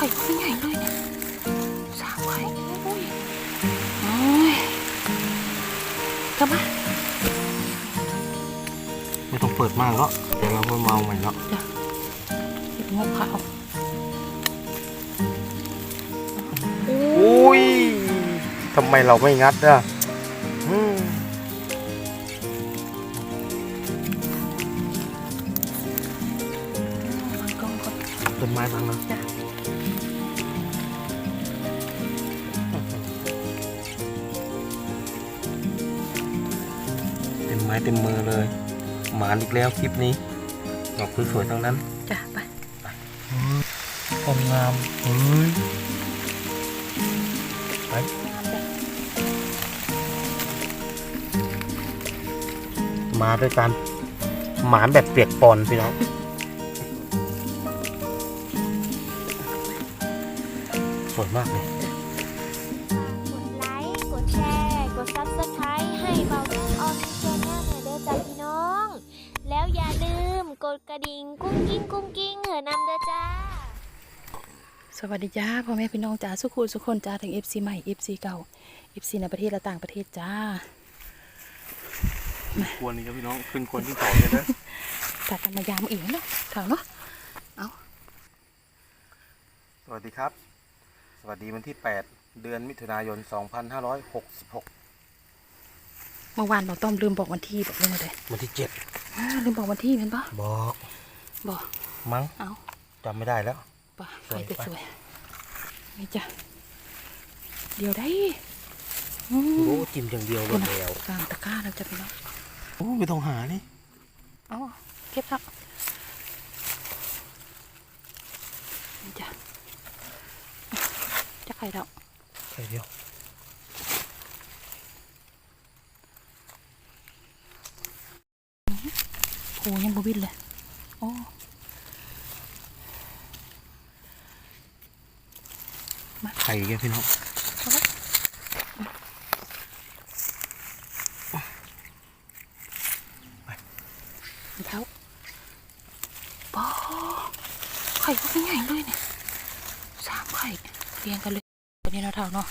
ไข่ไม่ใหญ่เลยเนี่ยสามไข่โอ้ยโอ้ยกลับมาไม่ต้องเปิดมากเนาะเดี๋ยวเรามาเมาใหม่เนาะเก็บงบขาวอุ้ยทำไมเราไม่งัดอะอืมมันกล้องก่อนต้นไม้บังเนาะ เต็มไม้เต็มมือเลย หมานอีกแล้วคลิปนี้ดอกสวยๆทั้งนั้นจ้ะไปความงามเฮ้ยไปงามจ้ะมาด้วยกันหมานแบบเปียกปอนพี่น้อง กดกระดิ่งกุ้งกิ้งกุ้งกิ้งเหอะนำเด้อจ้า สวัสดีจ้าพ่อแม่พี่น้องจ้าสุขุสุขคนจ้าถึง FC ใหม่ FC เก่า FC ในประเทศและต่างประเทศจ้าควรนี่ครับพี่น้องขึ้นควรที่สองเลยนะตัดกันมายามอีกเนาะถามเนาะสวัสดีครับ สวัสดีวันที่ 8 เดือนมิถุนายน 2566 เมื่อวานเราต้อมลืมบอกวันที่บอกเรื่องอะไรวันที่อ้าวลืมบอกวันที่เป็นปะ7บอกบอกมั้งเอาจำไม่ได้แล้วปะสวยไปปะสวยนี่จ้ะเดี๋ยวได้อืมโอ้จิ้มอย่างเดียวหมคุณดอะแล้วกลางตะกร้าแล้วจ้ะพี่น้องโอ้ไม่ต้องหานี่เอาเก็บครับนี่จ้ะจะไข่ดอกแค่เดียว โหยังบวินเลย โอ้ไข่แกพี่น้องมีเท้าปอไข่ก็ไม่ใหญ่เลยเนี่ยสามไข่เรียงกันเลยตัวนี้เราะเท่าเนาะ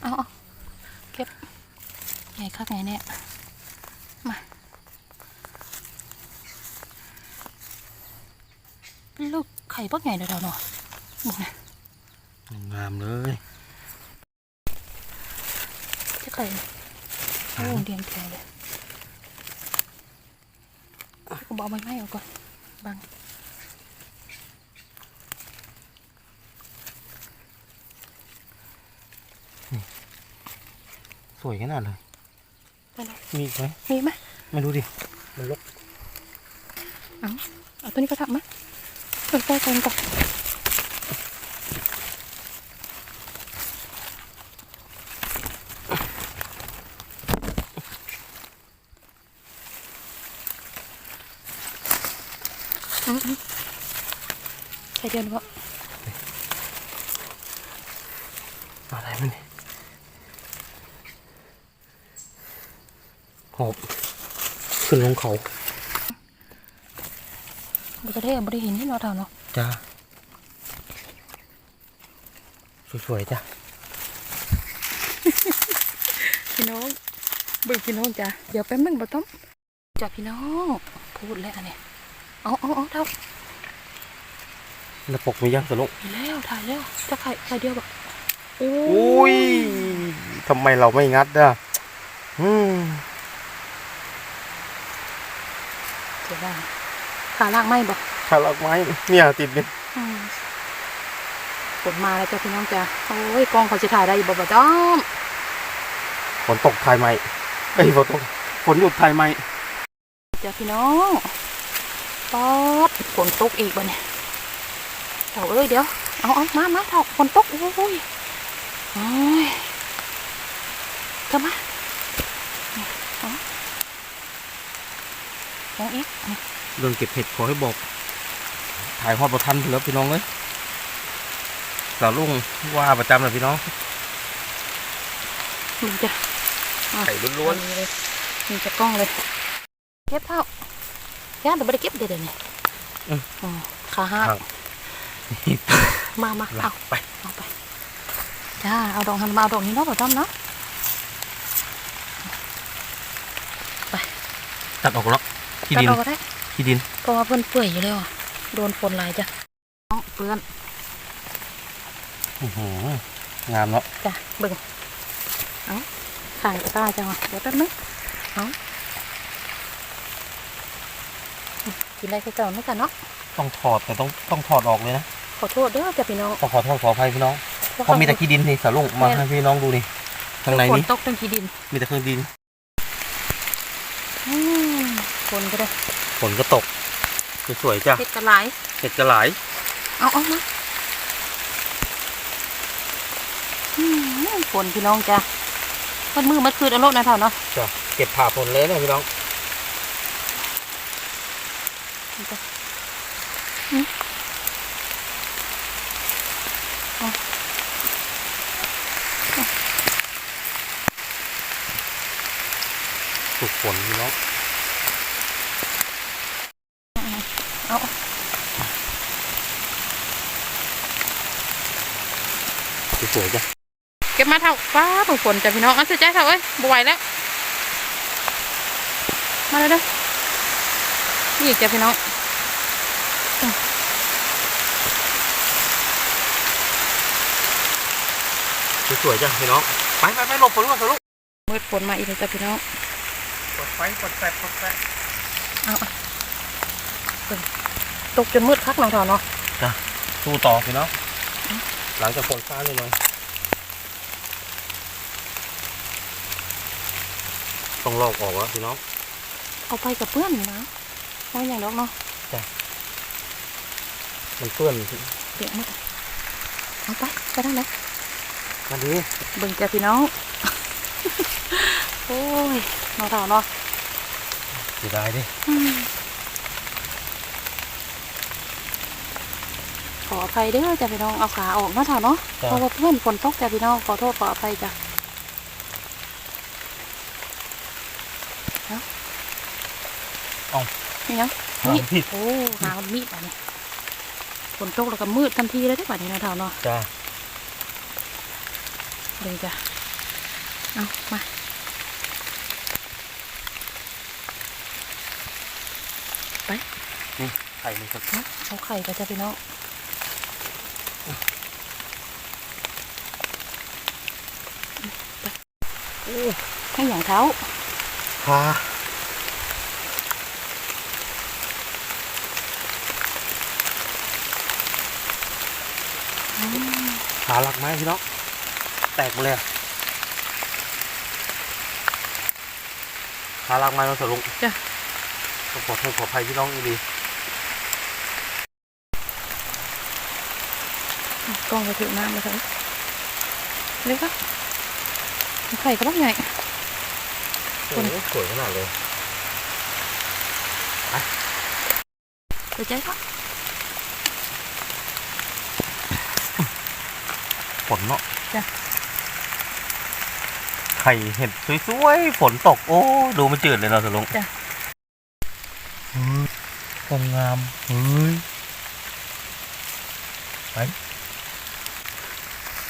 เอาเอาเก็บใหญ่คักไงเนี่ยมาลูกไข่ปัก ใหญ่เลยเราเนาะบอกนะงามเลยจะไข่โอ้เรียงแถวเลยกูบอกใบไม้ออกก่อนบังสวยขนาดเลยไปเลยมีอีกไหมมีไหมไม่รู้ดิ มันลกเอาเอาตัวนี้ก็ทำไหม เปิดใกล้กันก่อนใส่เดือนก็อะไรมันหอบขึ้นลงเขา บุกระเทศบริหินที่เราทำเนาะจ้าสวยๆจ้ะพี่น้องเบิกพี่น้องจ้ะเดี๋ยวแป๊บนึงบ่ต้องจ้ะพี่น้องพูดแล้วอันเนี้ยเอาเอาเอาเท่าแล้วปกมียังสนุกมีแล้วถ่ายแล้วจะไข่ไข่เดียวแบบโอ้อุ้ยทำไมเราไม่งัดอะอืมเสียดาย ขาล่างไหมบอกถ้าลักไม้เนี่ยติดนี่อืมฝนมาแล้วจ้ะพี่น้องจ้ะโอ้ยกล้องเขาจะถ่ายได้อยู่บ่บ่ต้องฝนตกไทยไหมเอ้ยฝนตกฝนหยุดไทยไหมจ้ะพี่น้องป๊อดฝนตกอีกบ่เนี่ยเถ่าเอ้ยเดี๋ยวเอาเอามามาเถ่าฝนตกโอ้ยโอ้ยกลับมานี่เอามองอีกนี่ เรื่องเก็บเห็ดขอให้บอก ถ่ายทอดประทันเถอะแล้วพี่น้องเอ้ยสาวลุงว่าประจำเลยพี่น้องนี่จ้ะไข่ล้วนๆเลยนี่จะกล้องเลยเก็บเท่าย่าแต่ไม่ได้เก็บเด็ดๆเนี่ยอืมอ๋อขาหักครับมามาลาเอาไปเอาไปจ้าเอาดอกหันมาเอาดอกนี้เนาะบ่ต้อมเนาะตัดออกแล้วขี้ตัดดินออกก็ได้ ขี้ดิน เพราะว่าเพื่อนเปื่อยอยู่แล้วอะโดนฝนหลายจ้ะน้องเปื้อนอื้อหืองามเนาะจ้ะเบิ่งเอาขายกระตาจังวะเดี๋ยวแป๊บนึงเอากินได้คือเก่าเนาะจ้ะเนาะต้องถอดแต่ต้องต้องถอดออกเลยนะขอโทษเด้อจ้ะพี่น้องต้องขอโทษขออภัยพี่น้องเพราะมีแต่ขี้ดินนี่สาลุงมาให้พี่น้องดูนี่ข้างในฝนนี้ตกตั้งขี้ดิน มีแต่เครื่องดินอืมฝนก็ได้ ฝนก็ตก สวยๆจ้ะเฮ็ดกระหลายเห็ดกระหลายเอาเอามาอืมฝนพี่น้องจ้ะมันมือมันคืนเอารถนะเท่าเนาะจ้ะเก็บผ่าฝนเลยนะพี่น้องสุกฝนพี่น้อง เอา สวยๆจ้ะเก็บมาเท่าฟ้าเพิ่งฝนจ้ะพี่น้องเอาเสียใจเท่าเอ้ยบไหวแล้ว มาเลยเด้อนี่อีกจ้ะพี่น้องสวยๆจ้ะพี่น้องไปไปไปหลบฝนก่อนสาลุงมืดฝนมาอีกแล้วจ้ะพี่น้องกดไฟกดแฟกดแฟเอาเอาเบิ่งตกจนมืดคักน้องเท่าเนาะสู้ต่อพี่น้องหลังจากฝนฟ้าเลยหน่อย ต้องลอกออกแล้วพี่น้องเอาไปกับเพื่อนนะเอาอย่างดอกเนาะมันเปื้อนเดี๋ยวนะเอาไปไปได้แล้วมาดีเบิ่งจ้ะพี่น้อง โอ้ยน้องเท่าเนาะเสียดายดิอืมขออภัยเด้อจ้ะพี่น้องเอาขาออกเนาะเท่าเนาะจ้ะเพราะว่าเพื่อนฝนตกจ้ะพี่น้องขอโทษขออภัยจ้ะ นี่ยังนี่ผิดโอ้หามีดอะเนี่ยฝนตกแล้วก็มืดทันทีเลยได้อป่ะนี้นะเท่าเนาะจ้าเลยจ้ะเอามาไข่มันสักเอาเอาไข่ไปจ้ะพี่น้องให้อย่างเท้าพา ขาหลักไม้พี่น้องแตกหมดเลยอะขาหลักไม้มาสรุปจ้ะต้องขอโทษขออภัยพี่น้องอีดีกล้องไปถือน้ำมาเถอะเร็วครับไข่กระบอกใหญ่โอ้โหสวยขนาดเลยไปใจครั ฝนเนาะจ้ะ ไข่เห็ดสวยๆ ฝนตก โอ้ ดูมันจืดเลยเนาะสลุงจ้ะ เฮ้ยกงงาม เฮ้ย ไป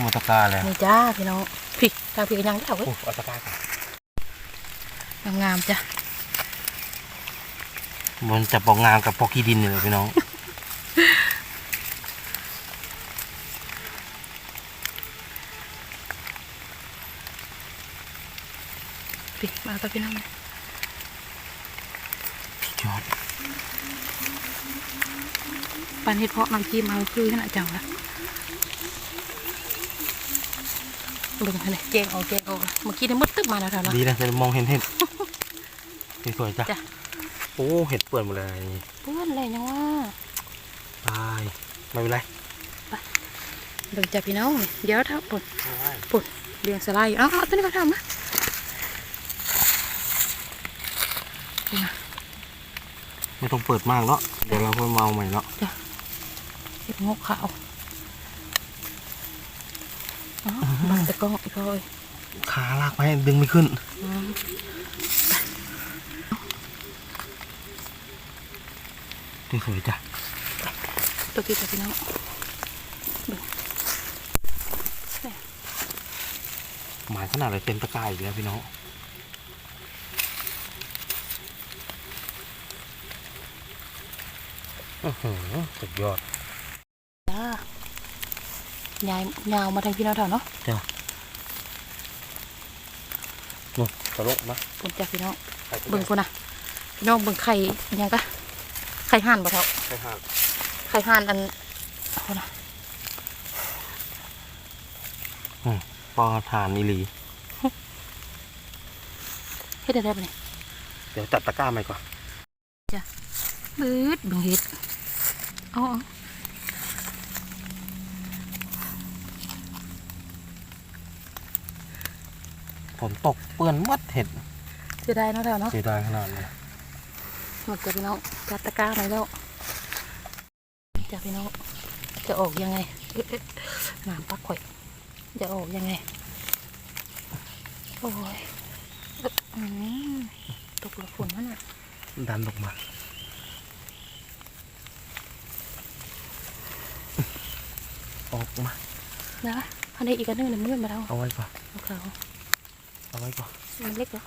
มอตะกร้าแล้วนี่จ้าพี่น้องพี่ทางพี่กันยังได้เอาไว้โอ้เอาตะกร้าก่อนงามๆจ้ะมันจะบอกงามกับพอขี้ดินเลยพี่น้อง พี่มาเอาตัวพี่น้องมายอดปันเห็ดเพาะน้ำจิ้มเอาคือขนาดเจ้าละลงให้เลยแจงออกแจงออกเมื่อกี้ได้มดตึ๊บมาแล้วเท่าเนาะดีนะจะมองเห็นเห็ดสวยๆจ้ะจ้ะโอ้เห็ดเปื่อนหมดเลยเพื่อนอะไรยังว่าตายไม่เป็นไรเบิ่งจ้ะพี่น้องนี่เดี๋ยวเท่าปุ่นปุ่นเรียงสไลด์อยู่เอ้าเอาตัวนี้ก็ทำนะ ไม่ต้องเปิดมากเนาะเดี๋ยวเราค่อยมาเอาใหม่เนาะเห็ดงอกขาวอ๋อบังตะกล้องอีกเลยขาลากไปดึงไม่ขึ้นอืมสวยๆจ้ะตัวพี่กับพี่น้องหมายขนาดเลยเต็มตะกร้าอีกแล้วพี่น้องอื้อหือ สุดยอดจ้ายายยาวมาทางพี่น้องเถอะเนาะนู่นตลกนะผมจากพี่น้องเบิ่งคนน่ะพี่น้องเบิ่งไข่อิหยังกะไข่ห่านบ่เท่าใช่ครับไข่ห่านอันคนน่ะปอทานอีหลีเฮ็ดได้ได้ปะเนี่ยเดี๋ยวจัดตะกร้าใหม่ก่อนบืดเบิ่งเฮ็ดเอาเอาฝนตกเปื้อนหมัดเห็ดเสียดายเนาะเท่าเนาะเสียดายขนาดเลยหมดจ้ะพี่น้องจัดตะกร้าหน่อยแล้วจ้ะพี่น้องจะออกยังไงเอ๊ะเอ๊ะน้ำปักข่อย จะออกยังไง โอ้ยเอ๊ะอืมตกละฝนนั่นน่ะดันออกมา ออกมานะอันนี้อีกอันหนึงเนี่ยมันมาแล้วเอาไว้ก่อนเอาเขาเอาไว้ก่อนมันเล็กเหรอ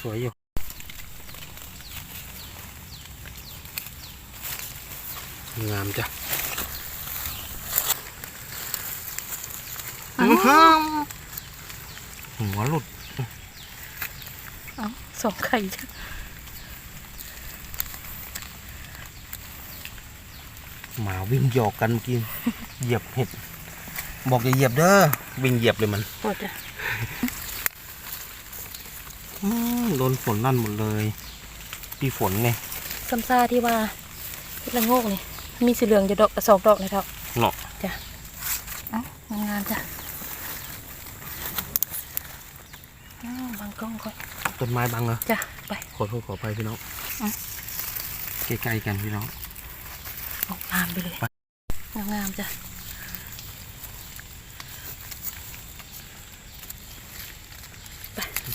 สวยๆอยู่งามจ้ะอ้าวหัวหลุดเอาสองไข่จ้ะ หมาวิ่งหยอกกันเมื่อกินเหยียบเห็ด บอกอย่าเหยียบเด้อวิ่งเหยียบเลยมันหมดจ้ะอืมโดนฝนนั่นหมดเลยพี่ฝนไงซัมซาที่ว่าเฮ็ดละโงกนี่มีสีเหลืองจะดอกสองดอกเลยเท่าเนาะจ้ะเอ้างามๆจ้ะอ้าวบางกล้องก่อนต้นไม้บังเหรอจ้ะไปขอโทษขอไปพี่น้องอะใกล้ๆกันพี่น้องออกงามไปเลยงามๆจ้ะ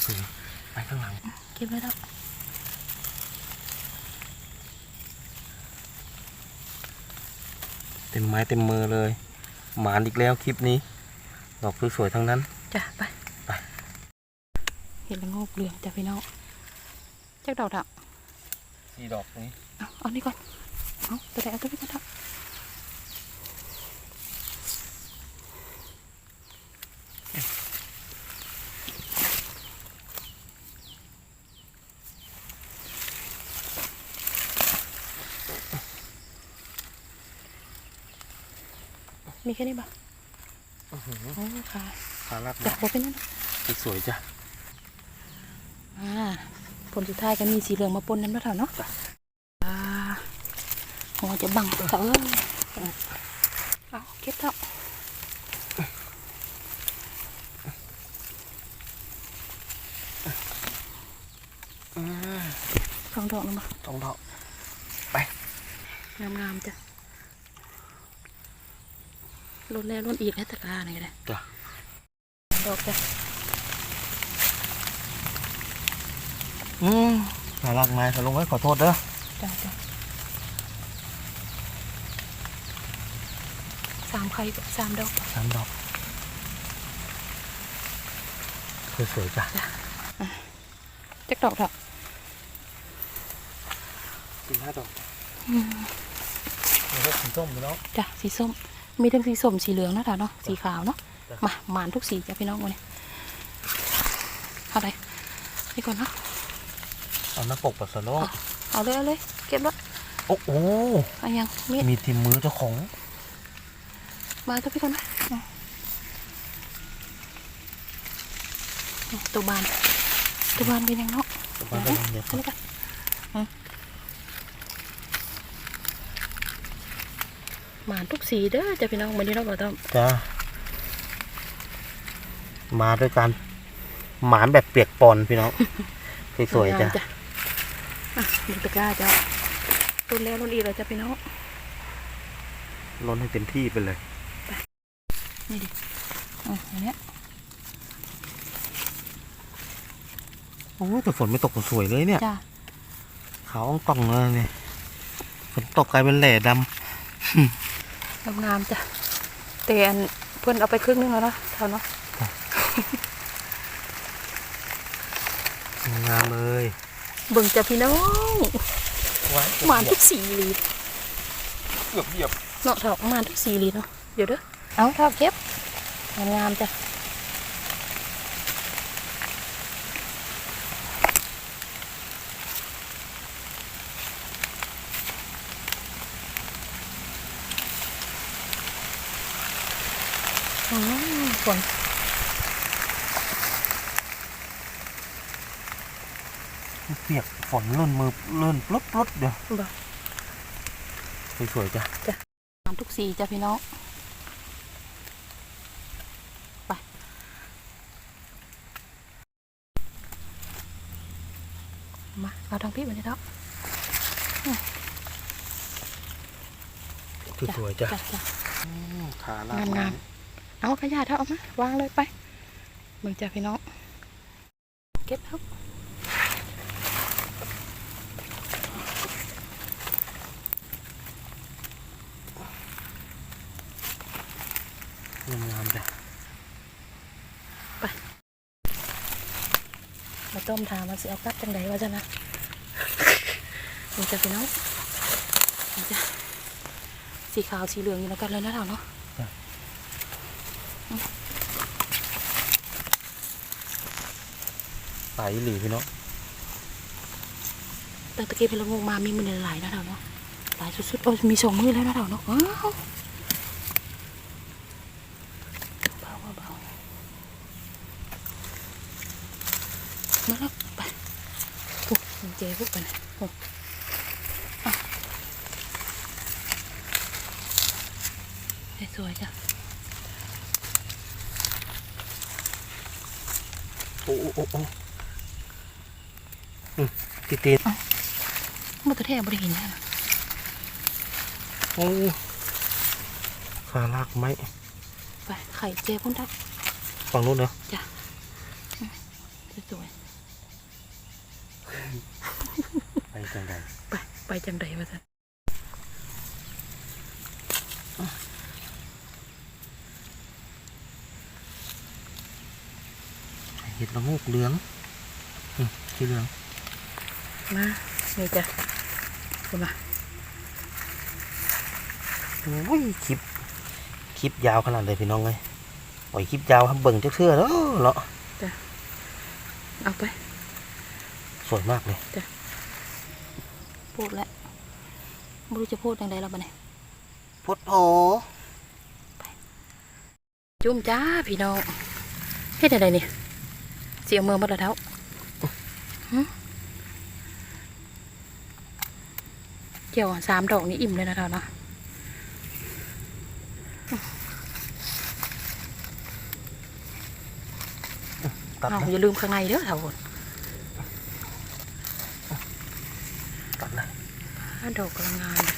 สวยๆไปข้างหลังเก็บไว้แล้วเต็มไม้เต็มมือเลย หมานอีกแล้วคลิปนี้ ดอกสวยๆทั้งนั้น จ้ะไปไปเห็ดละโงกเหลืองจ้ะพี่น้องเจ้าดอกอะสี่ดอกนี้ เอาเอานี่ก่อน เอาตัวไหนเอาตัวนี้ก่อนเถอะมีแค่นี้ปะโอ้ค่ะขาลักจ้ะบอกเป็นนั่นสวยจ้ะอ่าผลสุดท้ายก็มีสีเหลืองมาปนน้ำแล้วเถอะเนาะ หัวจะบังเถอะเอ้ยเอาเก็บเถอะสองดอกลงมาสองดอกงามๆจ้ะลดแล้วลดอีกให้ตะกร้าหน่อยก็ได้จ้ะดอกจ้ะอืมขาลักไหม้าลงไว้ขอโทษเด้อจ้ะจ้ะ สามไข่สามดอกสามดอกสวยๆจ้ะจักดอกเถอะสี่ห้าดอกแล้วก็สีส้มพี่น้องจ้ะสีส้ม มีทั้งสีส้มสีเหลืองนะท่าเนาะสีขาวเนาะจ้ะมาหมานทุกสีจ้ะพี่น้องวันนี้เอาไรนี่ก่อนเนาะเอาหน้าปกปัสสาวะเอาเลยเอาเลยเก็บแล้วโอ้โหเอายังมีดมีทีมมือเจ้าของ มาตัวพี่ก่อนนะอะอะตัวบานตัวบานเป็นยังเนาะบ้านกำลังเดี๋ยวเอาเลยกันอะหมานทุกสีเด้อจ้ะพี่น้องวันนี้เราก็ต้องจ้ามาด้วยกันหมานแบบเปียกปอนพี่น้องสวยๆจ้ะงามอะดูตะกร้าจ้ะต้นแล้วต้นอีกแล้วจ้ะพี่น้องล้นให้เต็มที่ไปเลย นี่ดิอะอันเนี้ยโอ้แต่ฝนไม่ตกก็สวยเลยเนี่ยจ้ะขาวอ่องต่องเลยเนี่ยฝนตกกลายเป็นแหล่ดงามๆจ้ะแต่อันเพื่อนเอาไปครึ่งนึงแล้วเนาะเท่าเนาะงามเลยเบิ่งจ้ะพี่น้องไว้หมานทุกสีลีดเกือบเหยียบเนาะเถาหมานทุกสีลีดเนาะเดี๋ยวเด้อ เอาเถาเก็บงามๆจ้ะอืมฝนเปียกฝนลื่นมือลื่นปลุดปลุดเดี๋ยวบ่สวยๆจ้ะงามทุกสีจ้ะพี่น้อง ไป มา เอาทางพี่มาเลยเนาะสวยๆจ้ะจ้ะจ้ะขาลางงามเอาขยะเท่าเอามาวางเลยไปเบิ่งจ้ะพี่น้อง เก็บครับงามๆจ้ะมาต้มทามาสิเอากลับจังใดวะจ้ะนะ เบิ่งจ้ะพี่น้องเบิ่งจ้ะสีขาวสีเหลืองอยู่แล้วกันเลยนะเท่าเนาะสายหลีพี่น้องตั้งแตะกี้เพนละงงมามีมือหลายๆนะเท่าเนาะหลายสุดๆโอ้ยมีสองมือแล้วนะเท่าเนาะอ้าวเบาๆเบาๆมาแล้วไปโอ้ยเจ๊พวกกันนะโอ้อะ สวยๆจ้ะโอ้โอ้โอ้โอ้อืมติดติดเมื่อตะแทกบริเห็นนะโอ้ขาลากไหมไปไข่เจ๊พุ่นทักฝั่งนู้นเนาะจ้ะสวยไปจังใดๆไปไปจังใดวะจ๊ะ เห็ดละงูกเหลืองอืมสีเหลือง มานี่จ้ะคุณมาโอ้ยคลิป คลิปยาวขนาดเลยพี่น้องเลยโอ้ยคลิปยาวครับเบิ่งจักเทื่อแล้วเนาะเอาไป สวยมากเลยพูดแล้วไม่รู้จะพูดยังไงแล้วบ้านี่พุทโธจุ่มจ้าพี่น้องเฮ็ดอะไรเนี่ย เสียมือมาแล้วเท้าหึเกี่ยวสามดอกนี้อิ่มเลยนะเท้าเนาะตัดเอาเลยอย่าลืมข้างในเด้อเท้าคนตัดเลยอ่าดอกกำลังงามเลย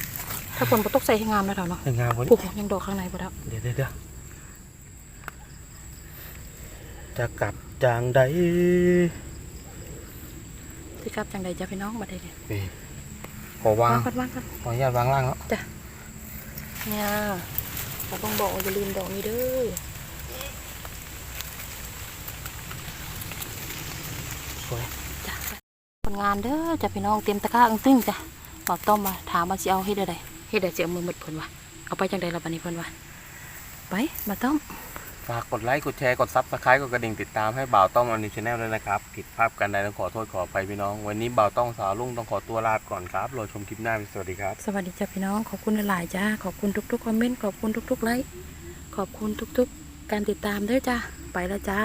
ถ้าฝนบ่ตกใส่ให้งามนะเท้าเนาะให้งามกว่าปุ๊นี้บยังดอกข้างในบ่เท้าเดี๋ยวเดี๋ยวเดี๋ยวจะกลับ จางใดสิกลับจังใดจ้ะพี่น้องมาได้เลยนี่ขอวางวางกันวางกันขออนุญาตวางล่างแล้วเนี่ยเราต้องบอกว่าอย่าลืมดอกนี้เด้อสวยจ้ะผลงานเด้อจ้ะพี่น้องเตรียมตะกร้าอึ้งตึ้งจ้ะบอกต้มมาถามมาสิเอาเฮ็ดอะไรเฮ็ดอะไรสิเอามือหมดเพิ่นว่าเอาไปจังใดล่ะบัดนี้เพิ่นว่าไปมาต้ม ฝากกดไลค์ กดแชร์ กดซับสไครต์กดกระดิ่งติดตามให้บ่าวต้องออนนิชแนลด้วยนะครับ ผิดภาพกันใดต้องขอโทษขอไปพี่น้อง วันนี้บ่าวต้องสาวลุงต้องขอตัวลาก่อนครับรอชมคลิปหน้าสวัสดีครับ สวัสดีจ้าพี่น้อง ขอบคุณหลายจ้า ขอบคุณทุกๆคอมเมนต์ ขอบคุณทุกๆไลค์ ขอบคุณทุกๆ การติดตามด้วยจ้า ไปแล้วจ้า